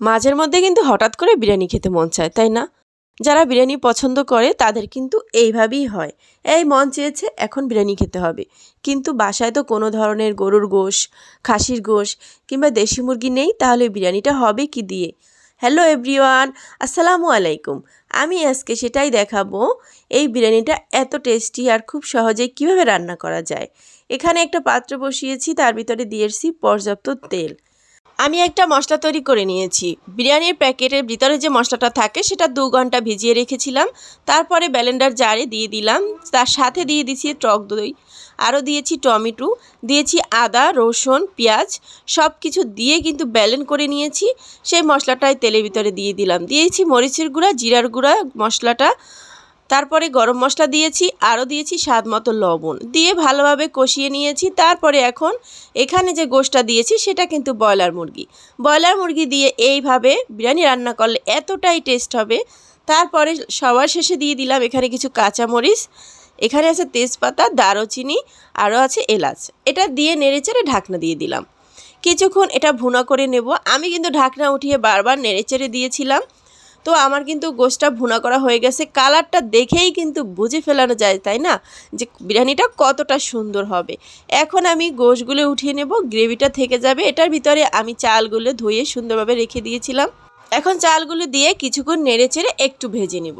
মাঝের মধ্যে কিন্তু হঠাৎ করে বিরিয়ানি খেতে মন চায়, তাই না? যারা বিরিয়ানি পছন্দ করে, তাদের কিন্তু এইভাবেই হয়। এই মন চেয়েছে এখন বিরিয়ানি খেতে হবে। কিন্তু বাসায় তো কোনো ধরনের গরুর গোশ, খাসির গোশ কিংবা দেশি মুরগি নেই, তাহলে বিরিয়ানিটা হবে কি দিয়ে? হ্যালো এভরিওয়ান, আসসালামু আলাইকুম। আমি আজকে সেটাই দেখাবো, এই বিরিয়ানিটা এত টেস্টি আর খুব সহজে কীভাবে রান্না করা যায়। এখানে একটা পাত্র বসিয়েছি, তার ভিতরে দিয়েছি পর্যাপ্ত তেল। আমি একটা মশলা তৈরি করে নিয়েছি। বিরিয়ানির প্যাকেটের ভিতরে যে মশলাটা থাকে, সেটা দু ঘণ্টা ভিজিয়ে রেখেছিলাম। তারপরে ব্যালেন্ডার জারে দিয়ে দিলাম। তার সাথে দিয়ে দিয়েছি টক দই। আরও দিয়েছি টমেটো। দিয়েছি আদা, রসুন, পেঁয়াজ। সব কিছু দিয়ে কিন্তু ব্যালেন্ড করে নিয়েছি। সেই মশলাটাই তেলের ভিতরে দিয়ে দিলাম। দিয়েছি মরিচের গুঁড়া, জিরার গুঁড়া মশলাটা। তারপরে গরম মশলা দিয়েছি, আরও দিয়েছি স্বাদ মতো লবণ। দিয়ে ভালোভাবে কষিয়ে নিয়েছি, তারপরে এখন এখানে যে গোশটা দিয়েছি সেটা কিন্তু ব্রয়লার মুরগি। ব্রয়লার মুরগি দিয়ে এইভাবে বিরিয়ানি রান্না করলে এতটাই টেস্ট হবে। তারপরে সবার শেষে দিয়ে দিলাম এখানে কিছু কাঁচামরিচ, এখানে আছে তেজপাতা, দারুচিনি, আরও আছে এলাচ। এটা দিয়ে নেড়েচেড়ে ঢাকনা দিয়ে দিলাম। কিছুক্ষণ এটা ভুনা করে নেব। আমি কিন্তু ঢাকনা উঠিয়ে বারবার নেড়েচেড়ে দিয়েছিলাম। তো আমার কিন্তু গোশটা ভুনা করা হয়ে গেছে। কালারটা দেখেই কিন্তু বুঝে ফেলানো যায়, তাই না? যে বিরিয়ানিটা কতটা সুন্দর হবে। এখন আমি গোশগুলো উঠিয়ে নেব, গ্রেভিটা থেকে যাবে। এটার ভিতরে আমি চালগুলো ধুয়ে সুন্দরভাবে রেখে দিয়েছিলাম। এখন চালগুলো দিয়ে কিছুক্ষণ নেড়ে চেড়ে একটু ভেজে নেব।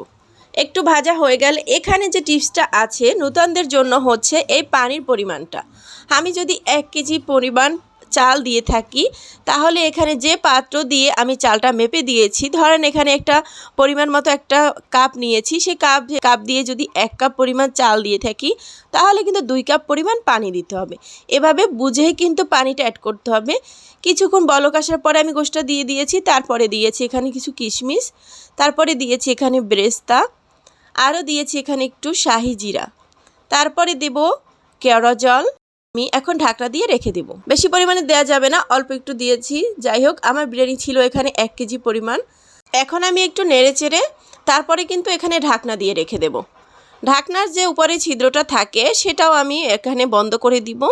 একটু ভাজা হয়ে গেলে এখানে যে টিপসটা আছে, নূতনদের জন্য হচ্ছে এই পানির পরিমাণটা। আমি যদি এক কেজি পরিমাণ চাল দিয়ে থাকি। তাহলে এখানে যে পাত্র দিয়ে আমি চালটা মেপে দিয়েছি, ধরেন এখানে একটা পরিমাণ মতো একটা কাপ নিয়েছি, সেই কাপ কাপ দিয়ে যদি এক কাপ পরিমাণ চাল দিয়ে থাকি, তাহলে কিন্তু দুই কাপ পরিমাণ পানি দিতে হবে। এভাবে বুঝেই কিন্তু পানিটা অ্যাড করতে হবে। কিছুক্ষণ বলক আসার পরে আমি গোষ্ঠটা দিয়ে দিয়েছি, তারপরে দিয়েছি এখানে কিছু কিশমিশ, তারপরে দিয়েছি এখানে ব্রেস্তা, আরও দিয়েছি এখানে একটু শাহি জিরা। তারপরে দেব কেওড়া জল আমি এখন ঢাকনা দিয়ে রেখে দেব। বেশি পরিমাণে দেওয়া যাবে না, অল্প একটু দিয়েছি। যাই হোক, আমার বিরিয়ানি ছিল এখানে এক কেজি পরিমাণ। এখন আমি একটু নেড়ে চেড়ে তারপরে কিন্তু এখানে ঢাকনা দিয়ে রেখে দেব। ঢাকনার যে উপরে ছিদ্রটা থাকে, সেটাও আমি এখানে বন্ধ করে দিব।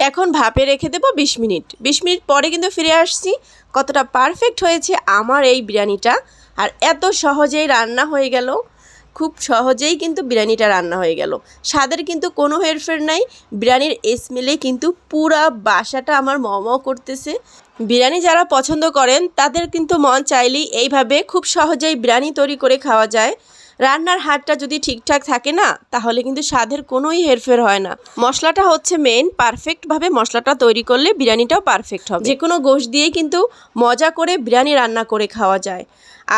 এখন ভাপে রেখে দেবো বিশ মিনিট। বিশ মিনিট পরে কিন্তু ফিরে আসছি। কতটা পারফেক্ট হয়েছে আমার এই বিরিয়ানিটা। আর এত সহজেই রান্না হয়ে গেল। খুব সহজেই কিন্তু বিরিয়ানিটা রান্না হয়ে গেল। স্বাদের কিন্তু কোনো হেরফের নাই। বিরিয়ানির স্মেলে কিন্তু পুরা বাসাটা আমার মম করতেছে। বিরিয়ানি যারা পছন্দ করেন, তাদের কিন্তু মন চাইলেই এইভাবে খুব সহজেই বিরিয়ানি তৈরি করে খাওয়া যায়। রান্নার হাতটা যদি ঠিকঠাক থাকে না, তাহলে কিন্তু স্বাদের কোনোই হেরফের হয় না। মশলাটা হচ্ছে মেন পারফেক্টভাবে মশলাটা তৈরি করলে বিরিয়ানিটাও পারফেক্ট হবে। যে কোনো গোশ দিয়েই কিন্তু মজা করে বিরিয়ানি রান্না করে খাওয়া যায়।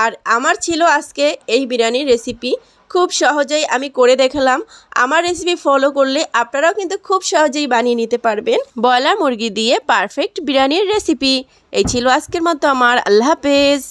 আর আমার ছিল আজকে এই বিরিয়ানির রেসিপি খুব সহজেই আমি করে দেখালাম। আমার রেসিপি ফলো করলে আপনারাও কিন্তু খুব সহজেই বানিয়ে নিতে পারবেন ব্রয়লার মুরগি দিয়ে পারফেক্ট বিরিয়ানির রেসিপি এই ছিল আজকের মতো আমার। আল্লাহ হাফেজ।